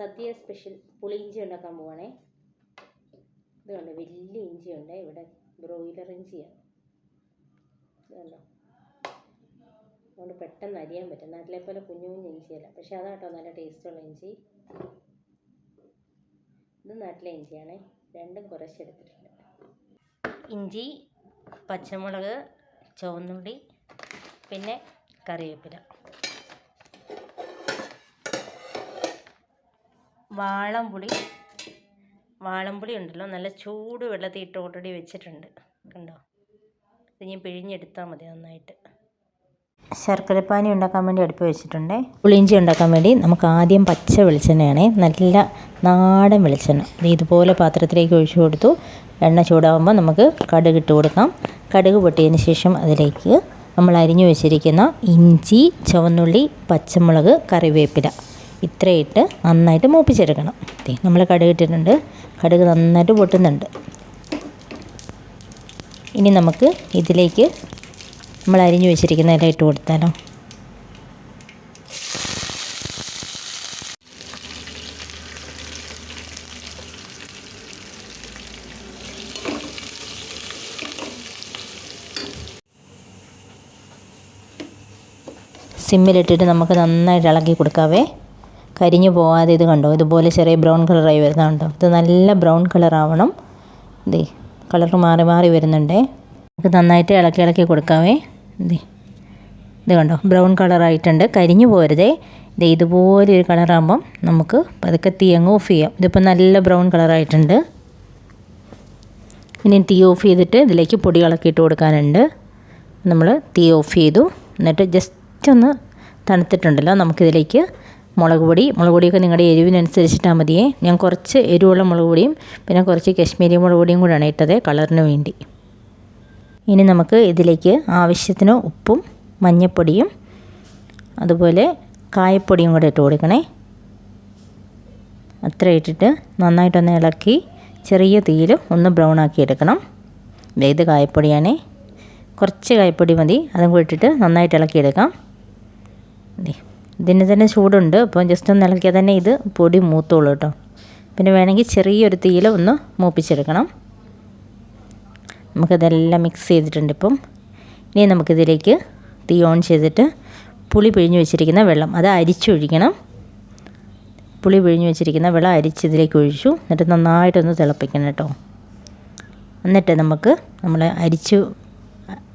സദ്യ special പുളിയിഞ്ചി ഉണ്ടാക്കാൻ പോവാണേ. ഇത് കണ്ടോ വലിയ ഇഞ്ചിയുണ്ട് ഇവിടെ ബ്രോയിലർ ഇഞ്ചിയാണ് ഇത് കണ്ടോ. അതുകൊണ്ട് പെട്ടെന്ന് അരിയാൻ പറ്റും. നാട്ടിലെ പോലെ കുഞ്ഞു കുഞ്ഞു ഇഞ്ചിയല്ല. പക്ഷെ അതാട്ടോ നല്ല ടേസ്റ്റുള്ള ഇഞ്ചി. ഇത് നാട്ടിലെ ഇഞ്ചിയാണേ. രണ്ടും കുറച്ചെടുത്തിട്ടുണ്ട് ഇഞ്ചി പച്ചമുളക് ചുവന്നുള്ളി പിന്നെ കറിവേപ്പില. വാളംപുളി. വാളംപുളി ഉണ്ടല്ലോ. നല്ല ചൂട് വെള്ളത്തിൽ ഇട്ട് ഓൾറെഡി വെച്ചിട്ടുണ്ട്. കണ്ടോ? ഇത് ഞാൻ പിഴിഞ്ഞെടുത്താൽ മതി നന്നായിട്ട്. ശർക്കരപ്പാനി ഉണ്ടാക്കാൻ വേണ്ടി അടുപ്പ് വെച്ചിട്ടുണ്ട്. പുളിയിഞ്ചി ഉണ്ടാക്കാൻ വേണ്ടി നമുക്ക് ആദ്യം പച്ച വെളിച്ചെണ്ണയാണ്. നല്ല നാടൻ വെളിച്ചെണ്ണ. ഇത് ഇതുപോലെ പാത്രത്തിലേക്ക് ഒഴിച്ചു കൊടുത്തു. എണ്ണ ചൂടാകുമ്പോൾ നമുക്ക് കടുക് ഇട്ട് കൊടുക്കാം. കടുക് പൊട്ടിയതിന് ശേഷം അതിലേക്ക് നമ്മൾ അരിഞ്ഞു വെച്ചിരിക്കുന്ന ഇഞ്ചി ചുവന്നുള്ളി പച്ചമുളക് കറിവേപ്പില. ഇത്രയിട്ട് നന്നായിട്ട് മൂപ്പിച്ചെടുക്കണം. നമ്മൾ കടുക് ഇട്ടിട്ടുണ്ട്. കടുക് നന്നായിട്ട് പൊട്ടുന്നുണ്ട്. ഇനി നമുക്ക് ഇതിലേക്ക് നമ്മൾ അരിഞ്ഞു വെച്ചിരിക്കുന്ന ഇല ഇട്ട് കൊടുത്താലോ? സിമ്മിലിട്ടിട്ട് നമുക്ക് നന്നായിട്ട് ഇളക്കി കൊടുക്കാവേ. കരിഞ്ഞു പോവാതെ ഇത് കണ്ടോ? ഇതുപോലെ ചെറിയ ബ്രൗൺ കളറായി വരുന്നത് കണ്ടോ? ഇത് നല്ല ബ്രൗൺ കളറാവണം. ഇതേ കളർ മാറി മാറി വരുന്നുണ്ടേ. നമുക്ക് നന്നായിട്ട് ഇളക്കി ഇളക്കി കൊടുക്കാവേ. ഇതേ ഇത് കണ്ടോ? ബ്രൗൺ കളറായിട്ടുണ്ട്. കരിഞ്ഞു പോരുതേ. ഇത് ഇതുപോലെ ഒരു കളറാകുമ്പം നമുക്ക് പതുക്കെ തീ അങ്ങ് ഓഫ് ചെയ്യാം. ഇതിപ്പോൾ നല്ല ബ്രൗൺ കളറായിട്ടുണ്ട്. ഇനി തീ ഓഫ് ചെയ്തിട്ട് ഇതിലേക്ക് പൊടി ഇളക്കിയിട്ട് കൊടുക്കാനുണ്ട്. നമ്മൾ തീ ഓഫ് ചെയ്തു. എന്നിട്ട് ജസ്റ്റ് ഒന്ന് തണുത്തിട്ടുണ്ടല്ലോ നമുക്കിതിലേക്ക് മുളക് പൊടി. മുളക് പൊടിയൊക്കെ നിങ്ങളുടെ എരിവിനനുസരിച്ചിട്ടാൽ മതിയേ. ഞാൻ കുറച്ച് എരിവുള്ള മുളക് പൊടിയും പിന്നെ കുറച്ച് കശ്മീരി മുളക് പൊടിയും കൂടെയാണ് ഇട്ടത് കളറിന് വേണ്ടി. ഇനി നമുക്ക് ഇതിലേക്ക് ആവശ്യത്തിന് ഉപ്പും മഞ്ഞൾപ്പൊടിയും അതുപോലെ കായപ്പൊടിയും കൂടെ ഇട്ട് കൊടുക്കണേ. അത്ര ഇട്ടിട്ട് നന്നായിട്ടൊന്ന് ഇളക്കി ചെറിയ തീയിൽ ഒന്ന് ബ്രൗൺ ആക്കി എടുക്കണം. ഇത് കായപ്പൊടിയാണേ. കുറച്ച് കായപ്പൊടി മതി. അതും കൂടി ഇട്ടിട്ട് നന്നായിട്ട് ഇളക്കിയെടുക്കാം ദേ. ഇതിന് തന്നെ ചൂടുണ്ട്. അപ്പോൾ ജസ്റ്റ് ഒന്ന് ഇളക്കിയാൽ തന്നെ ഇത് പൊടി മൂത്തോളൂ കേട്ടോ പിന്നെ വേണമെങ്കിൽ ചെറിയൊരു തീയിൽ ഒന്ന് മൂപ്പിച്ചെടുക്കണം. നമുക്കതെല്ലാം മിക്സ് ചെയ്തിട്ടുണ്ട് ഇപ്പം. ഇനി നമുക്കിതിലേക്ക് തീ ഓൺ ചെയ്തിട്ട് പുളി പിഴിഞ്ഞ് വെച്ചിരിക്കുന്ന വെള്ളം അത് അരിച്ചൊഴിക്കണം പുളി പിഴിഞ്ഞ് വെച്ചിരിക്കുന്ന വെള്ളം അരിച്ച് ഇതിലേക്ക് ഒഴിച്ചു. എന്നിട്ട് നന്നായിട്ടൊന്ന് തിളപ്പിക്കണം കേട്ടോ എന്നിട്ട് നമുക്ക് നമ്മൾ അരിച്ചു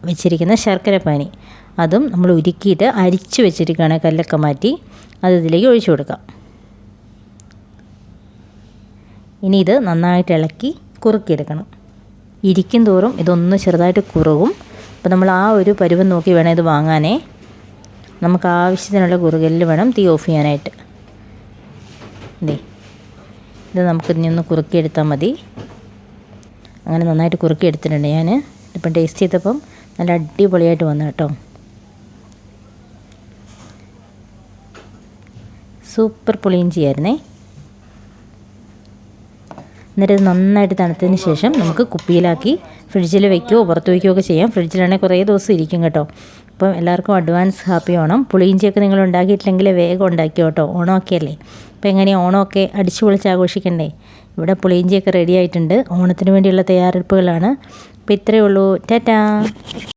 വെച്ചിരിക്കുന്ന ശർക്കര പാനി അതും നമ്മൾ ഉരുക്കിയിട്ട് അരിച്ച് വെച്ചിരിക്കുകയാണ് കല്ലൊക്കെ മാറ്റി. അത് ഇതിലേക്ക് ഒഴിച്ചു കൊടുക്കാം. ഇനി ഇത് നന്നായിട്ട് ഇളക്കി കുറുക്കിയെടുക്കണം. ഇരിക്കും തോറും ഇതൊന്ന് ചെറുതായിട്ട് കുറുകും. അപ്പോൾ നമ്മൾ ആ ഒരു പരുവം നോക്കി വേണം ഇത് വാങ്ങാനേ. നമുക്ക് ആവശ്യത്തിനുള്ള കുറുകലിൽ വേണം തീ ഓഫ് ചെയ്യാനായിട്ട്. ദേ ഇത് നമുക്ക് ഇനി ഒന്ന് കുറുക്കിയെടുത്താൽ മതി. അങ്ങനെ നന്നായിട്ട് കുറുക്കിയെടുത്തിട്ടുണ്ട് ഞാൻ. ഇപ്പം ടേസ്റ്റ് ചെയ്തപ്പം നല്ല അടിപൊളിയായിട്ട് വന്നു കേട്ടോ. സൂപ്പർ പുളിയിഞ്ചിയായിരുന്നേ എന്നിട്ട് നന്നായിട്ട് തണുത്തതിന് ശേഷം നമുക്ക് കുപ്പിയിലാക്കി ഫ്രിഡ്ജിൽ വെക്കുകയോ പുറത്ത് വയ്ക്കുകയോ ഒക്കെ ചെയ്യാം. ഫ്രിഡ്ജിലാണെങ്കിൽ കുറേ ദിവസം ഇരിക്കും കേട്ടോ. അപ്പം എല്ലാവർക്കും അഡ്വാൻസ് ഹാപ്പി ഓണം പുളിയിഞ്ചിയൊക്കെ നിങ്ങൾ ഉണ്ടാക്കിയിട്ടില്ലെങ്കിൽ വേഗം ഉണ്ടാക്കിയോ കേട്ടോ. ഓണമൊക്കെ അല്ലേ അപ്പോൾ എങ്ങനെയാണ് ഓണമൊക്കെ അടിച്ചു പൊളിച്ച് ആഘോഷിക്കണ്ടേ? ഇവിടെ പുളിയിഞ്ചിയൊക്കെ റെഡി ആയിട്ടുണ്ട്. ഓണത്തിന് വേണ്ടിയുള്ള തയ്യാറെടുപ്പുകളാണ്. അപ്പോൾ ഇത്രയേ ഉള്ളൂ. ടാറ്റാ.